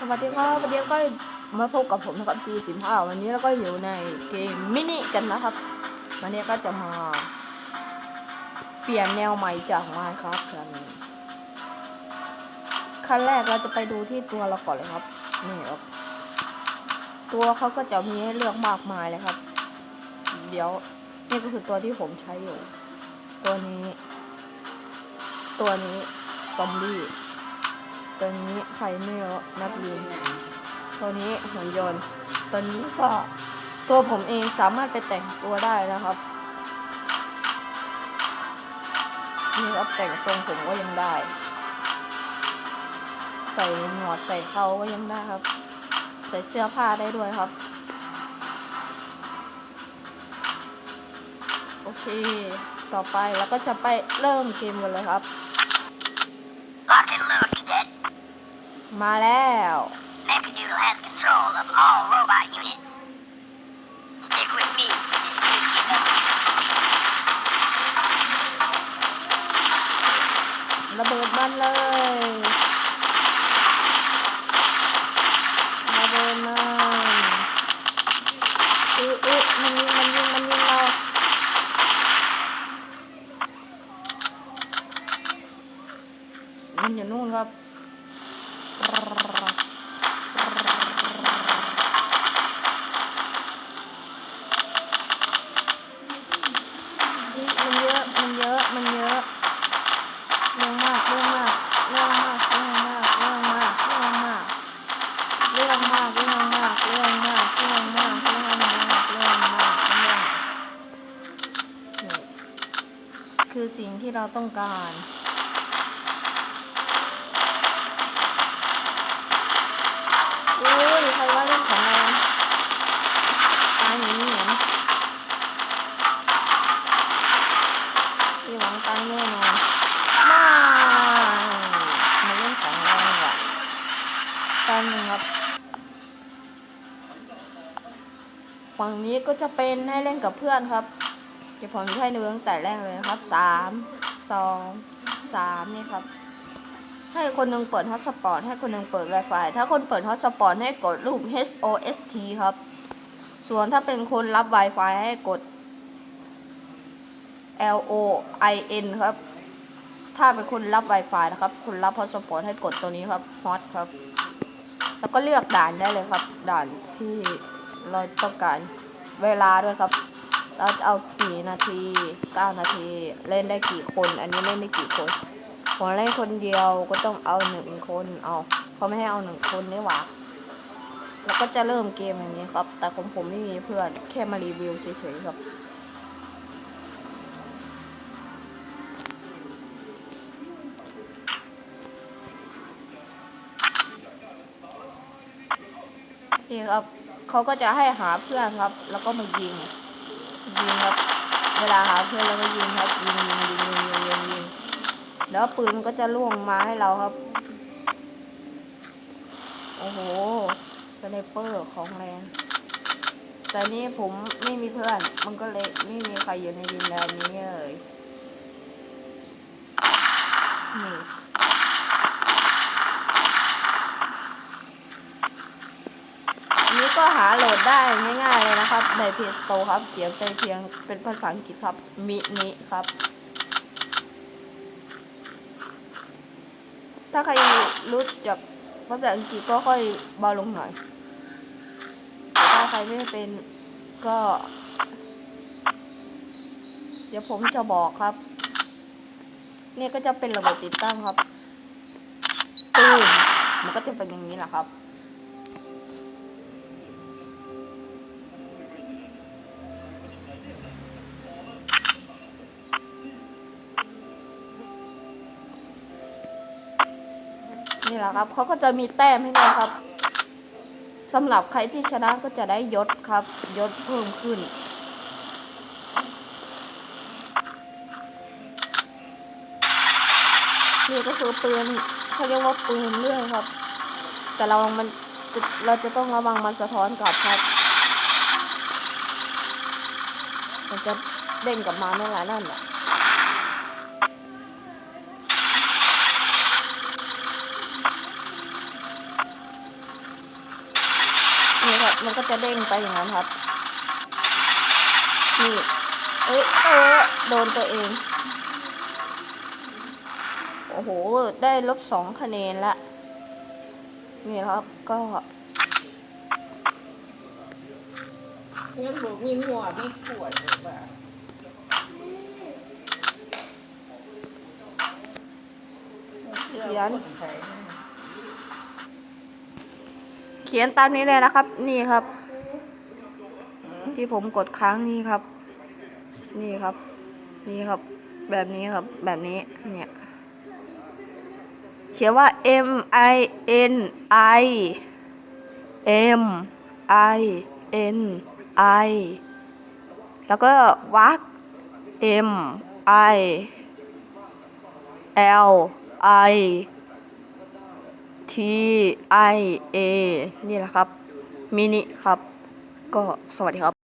สวัสดีครับวันนี้ก็มาพบกับผมนะครับ G15 วันนี้เราก็อยู่ในเกมมินิกันนะครับ วันนี้ก็จะมา เปลี่ยนแนวใหม่จาก Minecraft กันขั้นแรกเราจะไปดูที่ตัวเราก่อนเลยครับนี่ครับ ตัวเขาก็จะมีให้เลือกมากมายเลยครับ เดี๋ยวนี่ก็คือตัวที่ผมใช้อยู่ ตัวนี้ ตัวนี้ซอมบี้ ตัวนี้ใครไม่รู้นักบินตัวนี้หุ่นยนต์ตัวนี้ก็ตัวผมเองสามารถไปแต่งตัวได้นะครับนี่ครับแต่งทรงผมก็ยังได้ ใส่หนวดใส่เขาก็ยังได้ครับ ใส่เสื้อผ้าได้ด้วยครับ โอเค ต่อไปเราก็จะไปเริ่มเกมกันเลยครับ มาแล้ว Mechadoodle has control of all robot units. Stick with me. This could get ugly. ระเบิดมันเลยระเบิดมันอืออือมันยิงมันยิงมันยิงเรามันอยู่นู่นครับ คือสิ่งที่เราต้องการโอ้ยใครว่าเล่นของแรงตายอย่างนี้เหรอพี่หวังตายแน่นอนไม่มันเล่นของแรงว่ะตอนหนึ่งครับฝั่งนี้ก็จะเป็นให้เล่นกับเพื่อนครับ เดี๋ยวผมจะให้ดูตั้งแต่แรกเลยนะครับสามสองสามนี่ครับ ให้คนหนึ่งเปิดฮอตสปอตให้คนหนึ่งเปิด Wi-Fi ถ้าคนเปิดฮอตสปอตให้กดรูป HOST ครับ ส่วนถ้าเป็นคนรับ Wi-Fi ให้กด LOIN ครับ ถ้าเป็นคนรับ Wi-Fi นะครับคนรับฮอตสปอตให้กดตัวนี้ครับ Hot ครับ แล้วก็เลือกด่านได้เลยครับ ด่านที่เราต้องการเวลาด้วยครับ เราจะเอากี่นาที9นาที เล่นได้กี่คน อันนี้เล่นได้กี่คนผมเล่นคนเดียวก็ต้องเอาหนึ่งคนเอาเขาไม่ให้เอาหนึ่งคนนี่หว่าแล้วก็จะเริ่มเกมอย่างนี้ครับ แต่ของผมไม่มีเพื่อนแค่มารีวิวเฉยๆครับนี่ครับเขาก็จะให้หาเพื่อนครับ แล้วก็มายิง ยิงครับ เวลาหาเพื่อนแล้วก็ยิงครับยิงยิงยิงยิงยิงยิงยิงแล้วปืนมันก็จะล่วงมาให้เราครับ โอ้โหสไนเปอร์ของแรงแต่นี่ผมไม่มีเพื่อน มันก็เลยไม่มีใครอยู่ในดินแดนนี้เลยนี่ อันนี้ ก็หาโหลดได้ง่ายๆเลยนะครับ ใน Play Store ครับ เขียนเป็นเพียงเป็นภาษาอังกฤษครับ มินิครับ ถ้าใครรู้จักภาษาอังกฤษก็ค่อยเบาลงหน่อยแต่ถ้าใครไม่เป็นก็ เดี๋ยวผมจะบอกครับ เนี่ยก็จะเป็นระบบติดตั้งครับตูมมันก็จะเป็นอย่างนี้แหละครับ นี่แหละครับเขาก็จะมีแต้มให้ด้วยครับสำหรับใครที่ชนะก็จะได้ยศครับ ยศเพิ่มขึ้น นี่ก็คือปืนเขาเรียกว่าปืนเลื่อยครับ แต่เรา มันเราจะต้องระวังมันสะท้อนกลับครับมันจะเด้งกลับมาเมื่อไหร่นั่นแหละ นี่ครับ มันก็จะเด้งไปอย่างนั้นครับ นี่ เอ้ยเออโดนตัวเอง โอ้โห ได้ลบสองคะแนนละ นี่ครับ ก็งั้นบอกมีหัวมีขวดหรือเปล่าเขียน เขียนตามนี้เลยนะครับ นี่ครับ ที่ผมกดค้างนี่ครับ นี่ครับ นี่ครับ แบบนี้ครับ แบบนี้ เนี่ย เขียนว่า M I N I M I N I แล้วก็วัก M I L I I A นี่แหละครับ มินิครับ ก็สวัสดีครับ